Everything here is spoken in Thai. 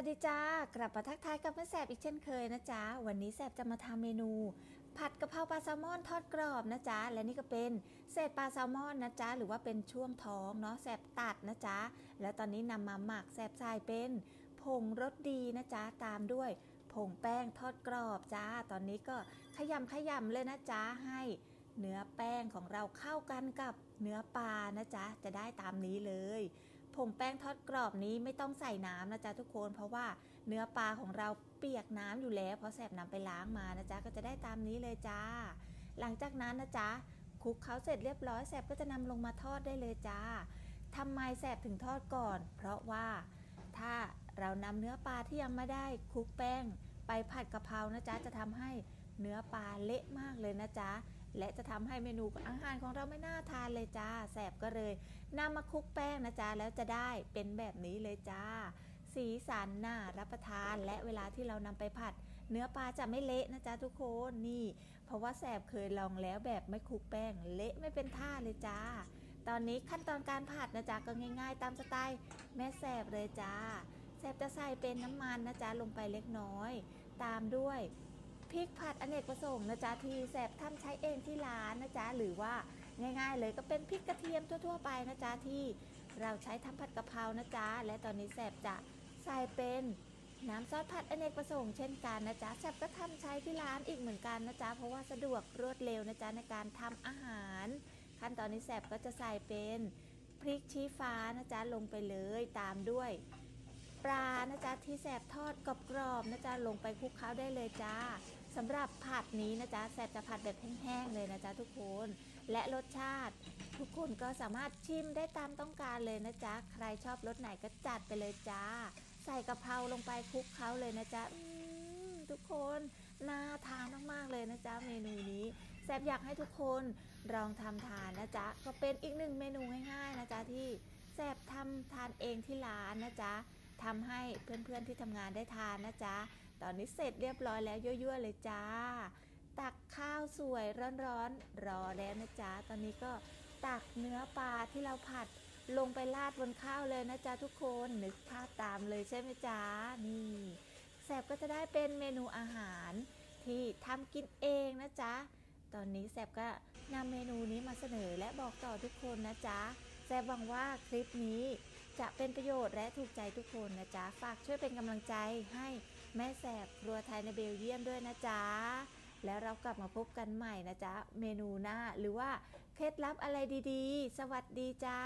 วัสดีจ้ากลับมาทักทายกับแม่แสบอีกเช่นเคยนะจ๊ะวันนี้แสบจะมาทำเมนู ผัดกะเพราปลาแซลมอนทอดกรอบนะจ๊ะและนี่ก็เป็นเศษปลาแซลมอนนะจ๊ะหรือว่าเป็นช่วงท้องเนาะแสบตัดนะจ๊ะแล้วตอนนี้นำมาหมักแสบใส่เป็นผงรสดีนะจ๊ะตามด้วยผงแป้งทอดกรอบจ้า ตอนนี้ก็ขยำขยำเลยนะจ๊ะให้เนื้อแป้งของเราเข้ากันกับเนื้อปลานะจ๊ะจะได้ตามนี้เลย ผงแป้งทอดกรอบนี้ไม่ต้องใส่น้ำนะจ๊ะทุกคน เพราะว่าเนื้อปลาของเราเปียกน้ำอยู่แล้ว เพราะแสบน้ำไปล้างมานะจ๊ะก็จะได้ตามนี้เลยจ้า หลังจากนั้นนะจ๊ะคลุกเขาเสร็จเรียบร้อยแสบก็จะนำลงมาทอดได้เลยจ้าทำไมแสบถึงทอดก่อน เพราะว่าถ้าเรานำเนื้อปลาที่ยังไม่ได้คลุกแป้ง ไปผัดกะเพรานะจ๊ะจะทำให้เนื้อปลาเละมากเลยนะจ๊ะ และจะทำให้เมนูอาหารของเราไม่น่าทานเลยจ้าแสบก็เลยนำมาคลุกแป้งนะจ๊ะแล้วจะได้เป็นแบบนี้เลยจ้า สีสันน่ารับประทานและเวลาที่เรานำไปผัด เนื้อปลาจะไม่เละนะจ๊ะทุกคนนี่ เพราะว่าแสบเคยลองแล้วแบบไม่คลุกแป้งเละไม่เป็นท่าเลยจ้า ตอนนี้ขั้นตอนการผัดนะจ๊ะก็ง่าย ๆ ตามสไตล์แม่แสบเลยจ้าแสบจะใส่เป็นน้ำมันนะจ๊ะลงไปเล็กน้อย ตามด้วย พริกผัดอเนกประสงค์นะจ๊ะที่แสบทำใช้เองที่ร้านนะจ๊ะหรือว่าง่ายๆ เลยก็เป็นพริกกระเทียมทั่วๆไปนะจ๊ะที่เราใช้ทำผัดกะเพรานะจ๊ะและตอนนี้แสบจะใส่เป็นน้ำซอสผัดอเนกประสงค์เช่นกันนะจ๊ะแสบก็ทำใช้ที่ร้านอีกเหมือนกันนะจ๊ะเพราะว่าสะดวกรวดเร็วนะจ๊ะในการทำอาหาร ขั้นตอนนี้แสบก็จะใส่เป็นพริกชี้ฟ้านะจ๊ะลงไปเลยตามด้วย ลานะจ๊ะที่แสบทอดกรอบๆนะจ๊ะลงไปคลุกเคล้าได้เลยจ้าสำหรับผัดนี้นะจ๊ะแสบจะผัดแบบแห้งๆเลยนะจ๊ะทุกคน และรสชาติ ทุกคนก็สามารถชิมได้ตามต้องการเลยนะจ๊ะใครชอบรสไหนก็จัดไปเลยจ้า ใส่กะเพราลงไปคลุกเคล้าเลยนะจ๊ะทุกคนน่าทานมากๆเลยนะจ๊ะเมนูนี้แซบอยากให้ทุกคนลองทำทานนะจ๊ะก็เป็นอีกหนึ่งเมนูง่ายๆนะจ๊ะที่แซบทำทานเองที่ร้านนะจ๊ะ ทำให้เพื่อนๆที่ทำงานได้ทานนะจ๊ะ ตอนนี้เสร็จเรียบร้อยแล้วยั่วๆเลยจ้า ตักข้าวสวยร้อนๆรอแล้วนะจ๊ะ ตอนนี้ก็ตักเนื้อปลาที่เราผัดลงไปราดบนข้าวเลยนะจ๊ะทุกคนนึกภาพตามเลยใช่ไหมจ๊ะ นี่แสบก็จะได้เป็นเมนูอาหารที่ทำกินเองนะจ๊ะ ตอนนี้แซบก็นำเมนูนี้มาเสนอและบอกต่อทุกคนนะจ๊ะแซบหวังว่าคลิปนี้ จะเป็นประโยชน์และถูกใจทุกคนนะจ๊ะ ฝากช่วยเป็นกำลังใจให้แม่แสบครัวไทยในเบลเยียมด้วยนะจ๊ะ แล้วเรากลับมาพบกันใหม่นะจ๊ะ เมนูหน้าหรือว่าเคล็ดลับอะไรดีๆ สวัสดีจ้า